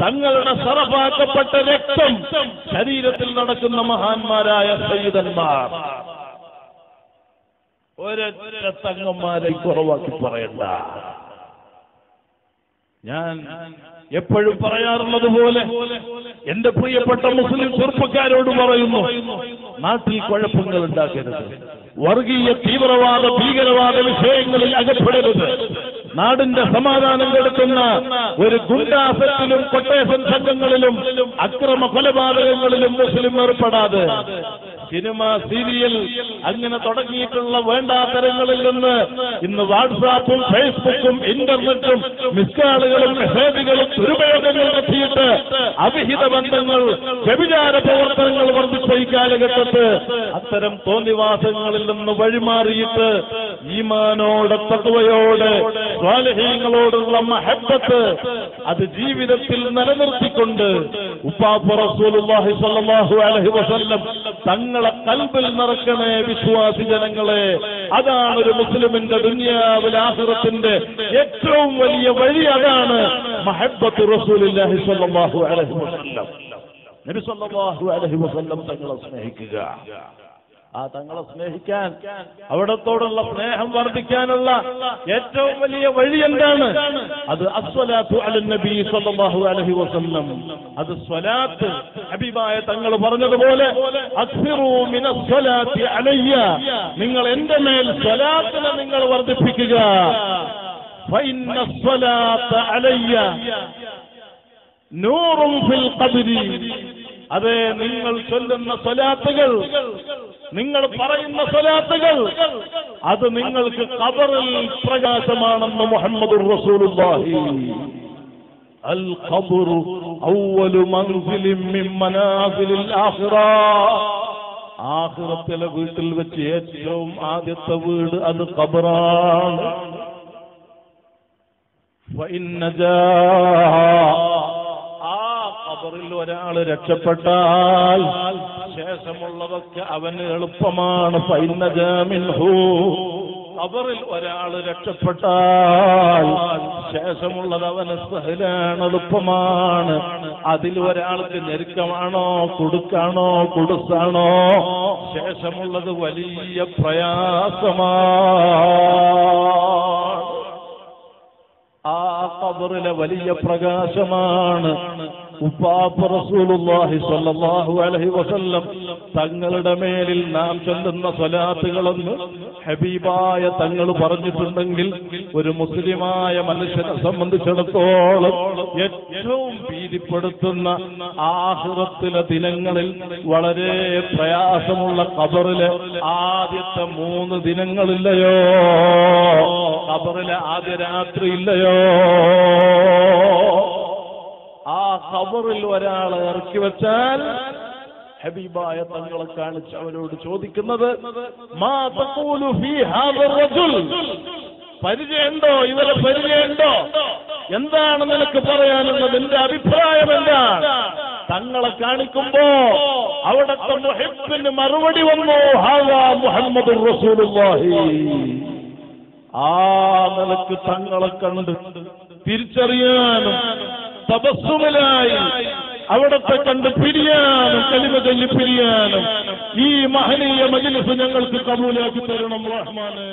തങ്ങളുടെ സറഫാക്കപ്പെട്ട രക്തം ശരീരത്തിൽ നടക്കുന്ന മഹാന്മാരായ സയ്യിദന്മാർ. ഒരൊറ്റ തങ്ങന്മാരെ കുറവാക്കി പറയണ്ട. ഞാൻ എപ്പോഴും പറയാറുള്ളത് പോലെ എന്റെ പ്രിയപ്പെട്ട മുസ്ലിം ചെറുപ്പക്കാരോട് പറയുന്നു നാട്ടിൽ കുഴപ്പങ്ങൾ ഉണ്ടാക്കരുത്. വർഗീയ തീവ്രവാദ ഭീകരവാദ വിഷയങ്ങളിൽ അകപ്പെടരുത്. നാടിന്റെ സമാധാനം കെടുത്തുന്ന ഒരു ഗുണ്ടാസത്തിലും കൊട്ടേഷൻ സംഘങ്ങളിലും അക്രമ കൊലപാതകങ്ങളിലും മുസ്ലിം ഏർപ്പെടാതെ സിനിമ സീരിയൽ അങ്ങനെ തുടങ്ങിയിട്ടുള്ള വേണ്ടാത്തരങ്ങളിൽ നിന്ന് ഇന്ന് വാട്സാപ്പും ഫേസ്ബുക്കും ഇന്റർനെറ്റും മിസ്കാളുകളും മെസ്സേജുകളും ദുരുപയോഗങ്ങൾ നടത്തിയിട്ട് അവിഹിത ബന്ധങ്ങൾ വ്യഭിചാര പ്രവർത്തനങ്ങൾ വർദ്ധിച്ച ഈ കാലഘട്ടത്ത് അത്തരം തോന്നിവാസങ്ങളിൽ നിന്ന് വഴിമാറിയിട്ട് ഈമാനോട് തത്വയോട് സ്വാലഹീങ്ങളോടുള്ള മഹബത്ത് അത് ജീവിതത്തിൽ നിലനിർത്തിക്കൊണ്ട് അലൈഹി വസല്ലം തങ്ങളെ കൽബിൽ നിറക്കണേ വിശ്വാസി ജനങ്ങളെ. അതാണ് ഒരു മുസ്ലിമിന്റെ ദുന്യാവിലാഹുറത്തിന്റെ ഏറ്റവും വലിയ വഴി അതാണ് മഹബത്ത് റസൂലുള്ളാഹി സ്വല്ലല്ലാഹു അലൈഹി വസല്ലം. നബി സല്ലല്ലാഹു അലൈഹി വസല്ലം തങ്ങളെ സ്നേഹിക്കുക. ആ തങ്ങളെ സ്നേഹിക്കാൻ അവിടത്തോടുള്ള സ്നേഹം വർദ്ധിക്കാനുള്ള ഏറ്റവും വലിയ വഴി എന്താണ്? അത് അസ്വലാത്തു അലൻ നബി സല്ലല്ലാഹു അലൈഹി വസല്ലം. അത് സ്വലാത്ത്. ഹബീബായ തങ്ങൾ പറഞ്ഞതുപോലെ അസ്ഫിറു അലയ്യ. നിങ്ങൾ എന്റെ മേൽ സ്വലാത്തിനെ നിങ്ങൾ വർദ്ധിപ്പിക്കുക. സ്വലാത്ത അലയ്യ. നൂറും ഫിൽ അതെ നിങ്ങൾ ചൊല്ലുന്ന സ്വലാത്തുകൾ നിങ്ങൾ പറയുന്ന സ്വലാത്തുകൾ അത് നിങ്ങൾക്ക് ഖബറിൽ പ്രകാശമാണെന്ന് മുഹമ്മദ് റസൂലുള്ളാഹി അൽ ഖബറു അവ്വലു മൻസിലിൻ മിൻ മനാസിലിൽ ആഖിറ ആഖിറത്തിലെ വീട്ടിൽ വെച്ച് ഏറ്റവും ആദ്യത്തെ വീട് അത് ഖബറാണ് فإن نجا ആ ഖബറിൽ ഒരാൾ രക്ഷപ്പെട്ടാൽ ശേഷമുള്ളതൊക്കെ അവന് എളുപ്പമാണ്. ഖബറിൽ ഒരാൾ രക്ഷപ്പെട്ടാൽ ശേഷമുള്ളത് അവന് സഹലാണ് എളുപ്പമാണ്. അതിൽ ഒരാൾക്ക് ഞെരുക്കമാണോ കുടുക്കാണോ കുടുസാണോ? ശേഷമുള്ളത് വലിയ പ്രയാസമാണ് ആ ഖബറിലെ വലിയ പ്രകാശമാണ്. സ്വല്ലല്ലാഹു അലൈഹി വസല്ലം തങ്ങളുടെ മേലിൽ നാം ചെല്ലുന്ന സ്വലാത്തുകളൊന്ന് ഹബീബായ തങ്ങൾ പറഞ്ഞിട്ടുണ്ടെങ്കിൽ ഒരു മുസ്ലിമായ മനുഷ്യനെ സംബന്ധിച്ചിടത്തോളം ഏറ്റവും ഭീതിപ്പെടുത്തുന്ന ആഹൃത്തിലെ ദിനങ്ങളിൽ വളരെ പ്രയാസമുള്ള കബറിലെ ആദ്യത്തെ മൂന്ന് ദിനങ്ങളില്ലയോ? കബറിലെ ആദ്യ രാത്രി ഇല്ലയോ ആ ഖബറിൽ ഒരാളെ ഇറക്കി വെച്ചാൽ ഹബീബായ തങ്ങളെ കാണിച്ച് അവരോട് ചോദിക്കുന്നത് പരിചയമുണ്ടോ? ഇവരെ പരിചയമുണ്ടോ? എന്താണ് നിനക്ക് പറയാനുള്ളത്? എന്റെ അഭിപ്രായം എന്താണ് തങ്ങളെ കാണിക്കുമ്പോ അവിടത്തെ മുഹിബിന് മറുപടി വന്നു ഹാവാ മുഹമ്മദ് റസൂലുള്ളാഹി. ആ നിലയ്ക്ക് തങ്ങളെ കണ്ട് തിരിച്ചറിയാനും തപസ്സുമിലായി അവിടത്തെ കണ്ട് പിരിയാനും കലിമ ചൊല്ലി പിരിയാനും ഈ മഹനീയ മജിലിസ് ഞങ്ങൾക്ക് കബൂലാക്കി തരണം റഹ്മാനെ.